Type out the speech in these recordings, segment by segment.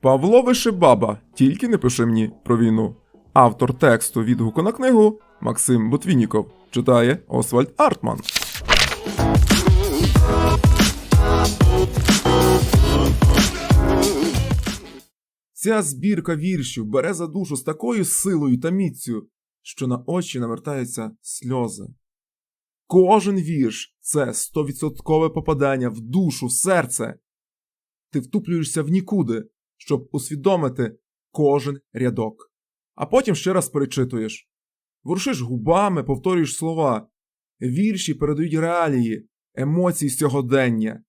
Павло Вишибаба, тільки не пиши мені про війну. Автор тексту відгуку на книгу Максим Ботвініков. Читає Освальд Артман. Ця збірка віршів бере за душу з такою силою та міцю, що на очі навертаються сльози. Кожен вірш це стовідсоткове попадання в душу, серце. Ти втуплюєшся в нікуди, щоб усвідомити кожен рядок. А потім ще раз перечитуєш. Ворушиш губами, повторюєш слова. Вірші передають реалії, емоції сьогодення.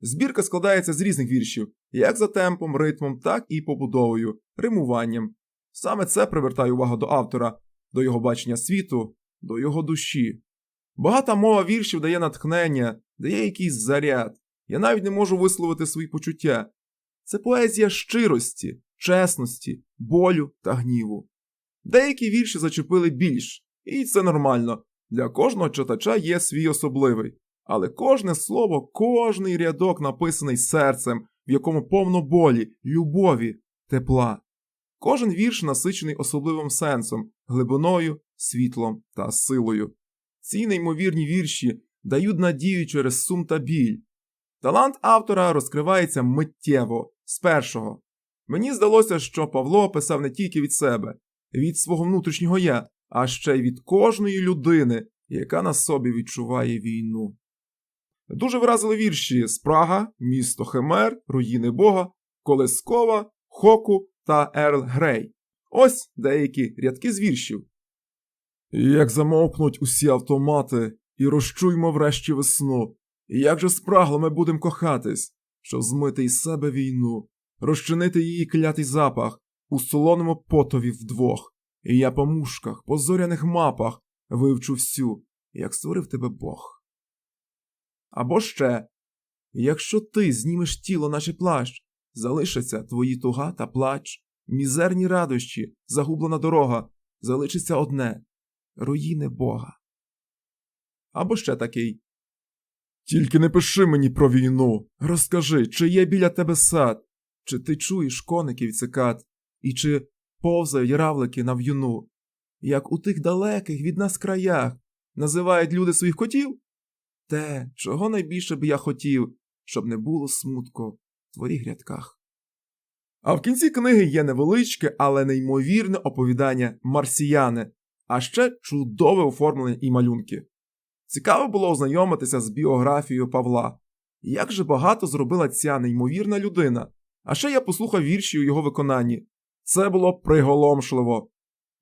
Збірка складається з різних віршів, як за темпом, ритмом, так і побудовою, римуванням. Саме це привертає увагу до автора, до його бачення світу, до його душі. Багата мова віршів дає натхнення, дає якийсь заряд. Я навіть не можу висловити свої почуття. Це поезія щирості, чесності, болю та гніву. Деякі вірші зачепили більш, і це нормально. Для кожного читача є свій особливий. Але кожне слово, кожний рядок написаний серцем, в якому повно болі, любові, тепла. Кожен вірш насичений особливим сенсом, глибиною, світлом та силою. Ці неймовірні вірші дають надію через сум та біль. Талант автора розкривається миттєво, з першого. Мені здалося, що Павло писав не тільки від себе, від свого внутрішнього я, а ще й від кожної людини, яка на собі відчуває війну. Дуже вразили вірші Спрага, Місто Химер, Руїни Бога, Колескова, Хоку та Ерл Грей. Ось деякі рядки з віршів. Як замовкнуть усі автомати, і розчуймо врешті весну, як же спрагло ми будем кохатись, щоб змити із себе війну, розчинити її клятий запах у солоному потові вдвох, і я по мушках, по зоряних мапах вивчу всю, як створив тебе Бог. Або ще, якщо ти знімеш тіло, наче плащ, залишаться твої туга та плач, мізерні радощі, загублена дорога, залишиться одне руїни Бога. Або ще такий. Тільки не пиши мені про війну. Розкажи, чи є біля тебе сад, чи ти чуєш коників цикад, і чи повзають равлики на в'юну, як у тих далеких від нас краях називають люди своїх котів? Те, чого найбільше б я хотів, щоб не було смутку в твоїх рядках. А в кінці книги є невеличке, але неймовірне оповідання марсіяни, а ще чудове оформлення і малюнки. Цікаво було ознайомитися з біографією Павла. Як же багато зробила ця неймовірна людина. А ще я послухав вірші у його виконанні. Це було приголомшливо.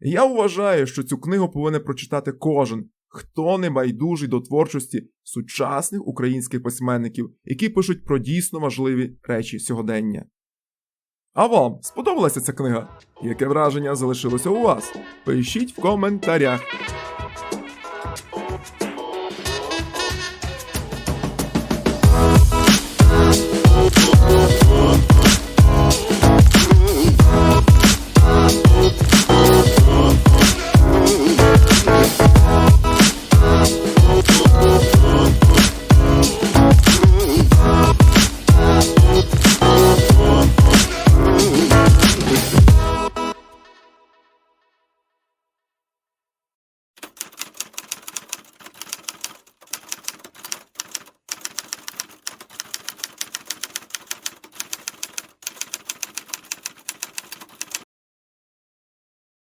Я вважаю, що цю книгу повинен прочитати кожен, хто не байдужий до творчості сучасних українських письменників, які пишуть про дійсно важливі речі сьогодення. А вам сподобалася ця книга? Яке враження залишилося у вас? Пишіть в коментарях.